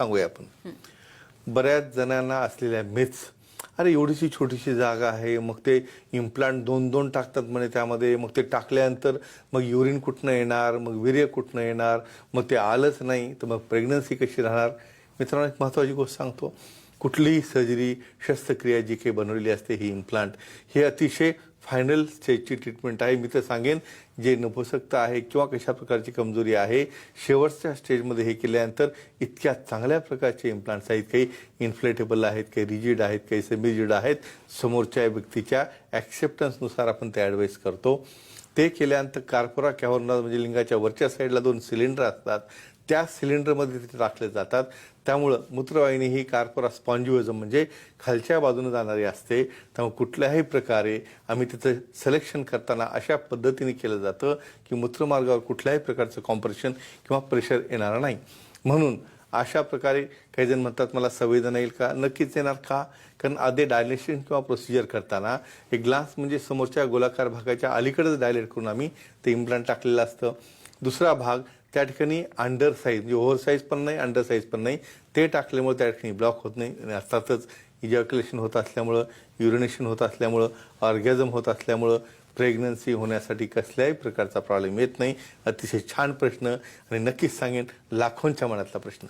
सांगूया आपण. बऱ्याच जणांना असलेल्या मिथ्स अरे एवढीशी छोटीशी जागा आहे मग ते इम्प्लांट दोन दोन टाकतात म्हणे त्यामध्ये मग ते टाकल्यानंतर मग युरिन कुठनं येणार मग वीर्य कुठनं येणार मग ते आलंच नाही तर मग प्रेग्नन्सी कशी राहणार? मित्रांनो एक महत्त्वाची गोष्ट सांगतो. कुठलीही सर्जरी शस्त्रक्रिया जी काही बनवलेली असते ही इम्प्लांट हे अतिशय फायनल स्टेजची ट्रीटमेंट आहे. मी तर सांगेन जे नपुसकता आहे किंवा कशा प्रकारची कमजोरी आहे शेवटच्या स्टेजमध्ये हे केल्यानंतर इतक्या चांगल्या प्रकारचे इम्प्लांट्स आहेत. काही इन्फ्लेटेबल आहेत काही रिजिड आहेत काही सेमिजिड आहेत. समोरच्या व्यक्तीच्या ॲक्सेप्टन्सनुसार आपण ते ॲडवाईस करतो. ते केल्यानंतर कार्पोरा कॅव्हर्नर म्हणजे लिंगाच्या वरच्या साईडला दोन सिलेंडर असतात. त्या सिलेंडरमध्ये तिथे टाकले जातात. त्यामुळं मूत्रवाहिनी ही कार्पोरा स्पॉन्जिओझम म्हणजे खालच्या बाजूने जाणारी असते. त्यामुळे कुठल्याही प्रकारे आम्ही तिचं सिलेक्शन करताना अशा पद्धतीने केलं जातं की मूत्रमार्गावर कुठल्याही प्रकारचं कॉम्प्रेशन किंवा प्रेशर येणार नाही. म्हणून अशा प्रकारे काही जण म्हणतात मला संवेदना येईल का? नक्कीच येणार का? कारण आधी डायलेशन किंवा प्रोसिजर करताना एक ग्लास म्हणजे समोरच्या गोलाकार भागाच्या अलीकडेच डायलेट करून आम्ही ते इम्प्लांट टाकलेलं असतं. दुसरा भाग त्या ठिकाणी अंडर साईज म्हणजे ओव्हर साईज पण नाही अंडर साईज पण नाही. ते टाकल्यामुळे त्या ठिकाणी ब्लॉक होत नाही. आणि अर्थातच इजॅक्युलेशन होत असल्यामुळं युरिनेशन होत असल्यामुळं ऑर्गॅझम होत असल्यामुळं प्रेग्नन्सी होण्यासाठी कसल्याही प्रकारचा प्रॉब्लेम येत नाही. अतिशय छान प्रश्न. आणि नक्कीच सांगेन लाखोंच्या मनातला प्रश्न.